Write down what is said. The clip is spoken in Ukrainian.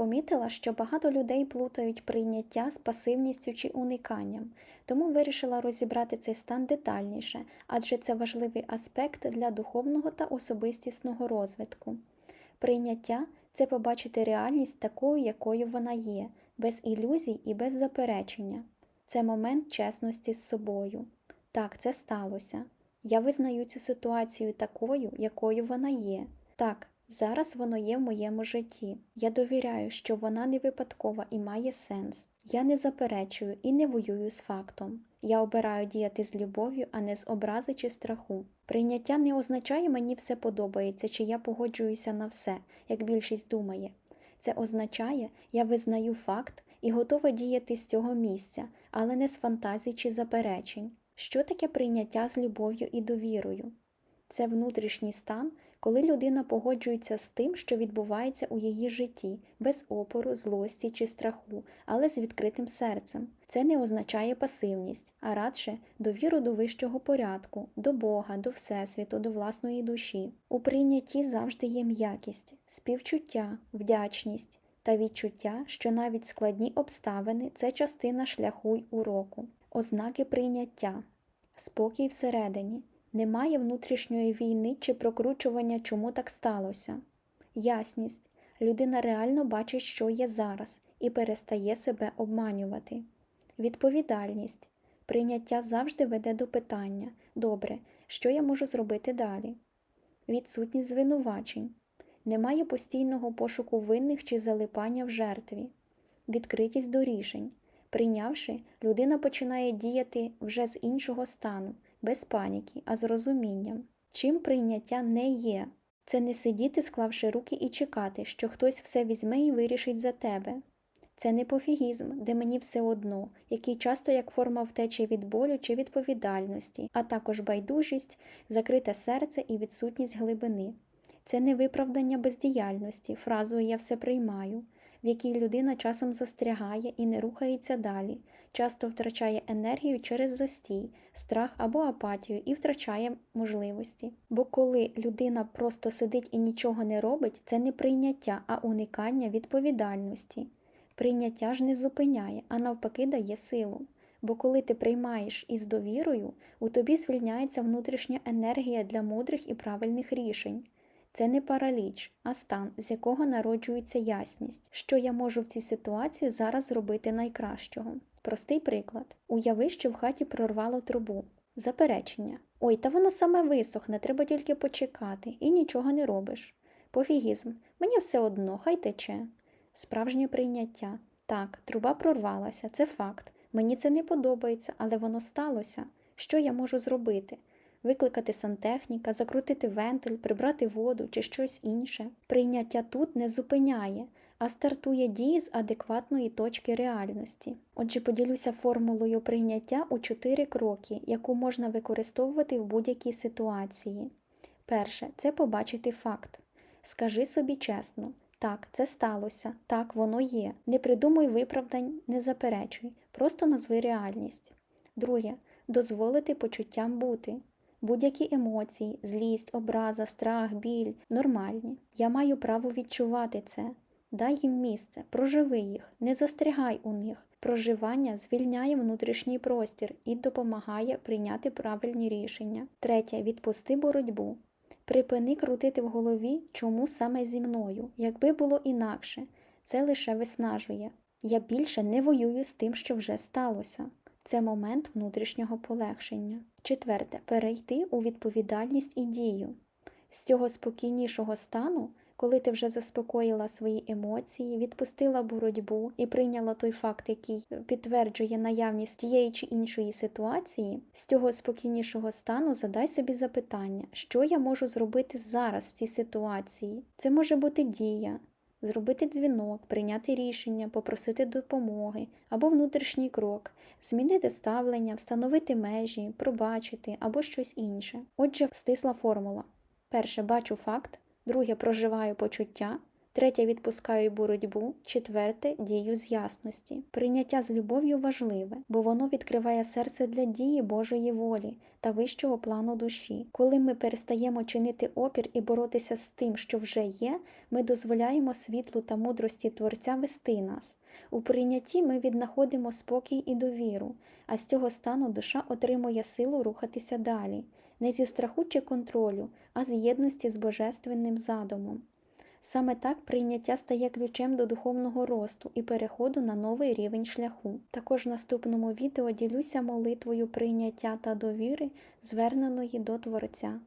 Помітила, що багато людей плутають прийняття з пасивністю чи униканням, тому вирішила розібрати цей стан детальніше, адже це важливий аспект для духовного та особистісного розвитку. Прийняття це побачити реальність такою, якою вона є, без ілюзій і без заперечення. Це момент чесності з собою. Так, це сталося. Я визнаю цю ситуацію такою, якою вона є. Так, зараз воно є в моєму житті. Я довіряю, що вона не випадкова і має сенс. Я не заперечую і не воюю з фактом. Я обираю діяти з любов'ю, а не з образи чи страху. Прийняття не означає мені все подобається, чи я погоджуюся на все, як більшість думає. Це означає, я визнаю факт і готова діяти з цього місця, але не з фантазій чи заперечень. Що таке прийняття з любов'ю і довірою? Це внутрішній стан, коли людина погоджується з тим, що відбувається у її житті, без опору, злості чи страху, але з відкритим серцем. Це не означає пасивність, а радше довіру до вищого порядку, до Бога, до Всесвіту, до власної душі. У прийнятті завжди є м'якість, співчуття, вдячність та відчуття, що навіть складні обставини це частина шляху й уроку, ознаки прийняття, спокій всередині. Немає внутрішньої війни чи прокручування, чому так сталося. Ясність. Людина реально бачить, що є зараз, і перестає себе обманювати. Відповідальність. Прийняття завжди веде до питання добре, що я можу зробити далі? Відсутність звинувачень. Немає постійного пошуку винних чи залипання в жертві. Відкритість до рішень. Прийнявши, людина починає діяти вже з іншого стану без паніки, а з розумінням. Чим прийняття не є, це не сидіти, склавши руки і чекати, що хтось все візьме і вирішить за тебе. Це не пофігізм, де мені все одно, який часто як форма втечі від болю чи відповідальності, а також байдужість, закрите серце і відсутність глибини. Це не виправдання бездіяльності, фразою Я все приймаю, в якій людина часом застрягає і не рухається далі, часто втрачає енергію через застій, страх або апатію і втрачає можливості. Бо коли людина просто сидить і нічого не робить, це не прийняття, а уникання відповідальності. Прийняття ж не зупиняє, а навпаки дає силу. Бо коли ти приймаєш із довірою, у тобі звільняється внутрішня енергія для мудрих і правильних рішень. Це не параліч, а стан, з якого народжується ясність, що я можу в цій ситуації зараз зробити найкращого. Простий приклад: уяви, що в хаті прорвало трубу. Заперечення. Ой, та воно саме висохне, треба тільки почекати, і нічого не робиш. Пофігізм. Мені все одно, хай тече. Справжнє прийняття. Так, труба прорвалася, це факт. Мені це не подобається, але воно сталося. Що я можу зробити? Викликати сантехніка, закрутити вентиль, прибрати воду чи щось інше. Прийняття тут не зупиняє, а стартує дії з адекватної точки реальності. Отже, поділюся формулою прийняття у чотири кроки, яку можна використовувати в будь-якій ситуації. Перше це побачити факт. Скажи собі чесно. Так, це сталося, так, воно є. Не придумуй виправдань, не заперечуй, просто назви реальність. Друге, дозволити почуттям бути. Будь-які емоції, злість, образа, страх, біль нормальні. Я маю право відчувати це. Дай їм місце, проживи їх, не застрягай у них. Проживання звільняє внутрішній простір і допомагає прийняти правильні рішення. Третє, відпусти боротьбу. Припини крутити в голові, чому саме зі мною, якби було інакше, це лише виснажує. Я більше не воюю з тим, що вже сталося. Це момент внутрішнього полегшення. Четверте, перейти у відповідальність і дію. З цього спокійнішого стану, коли ти вже заспокоїла свої емоції, відпустила боротьбу і прийняла той факт, який підтверджує наявність тієї чи іншої ситуації, з цього спокійнішого стану задай собі запитання, що я можу зробити зараз в цій ситуації. Це може бути дія. Зробити дзвінок, прийняти рішення, попросити допомоги або внутрішній крок, змінити ставлення, встановити межі, пробачити або щось інше. Отже, стисла формула. Перше бачу факт, друге проживаю почуття, Третє відпускаю боротьбу, четверте дію з ясності. Прийняття з любов'ю важливе, бо воно відкриває серце для дії Божої волі та вищого плану душі. Коли ми перестаємо чинити опір і боротися з тим, що вже є, ми дозволяємо світлу та мудрості Творця вести нас. У прийнятті ми віднаходимо спокій і довіру, а з цього стану душа отримує силу рухатися далі, не зі страху чи контролю, а з єдності з божественним задумом. Саме так прийняття стає ключем до духовного росту і переходу на новий рівень шляху. Також в наступному відео ділюся молитвою прийняття та довіри, зверненої до Творця.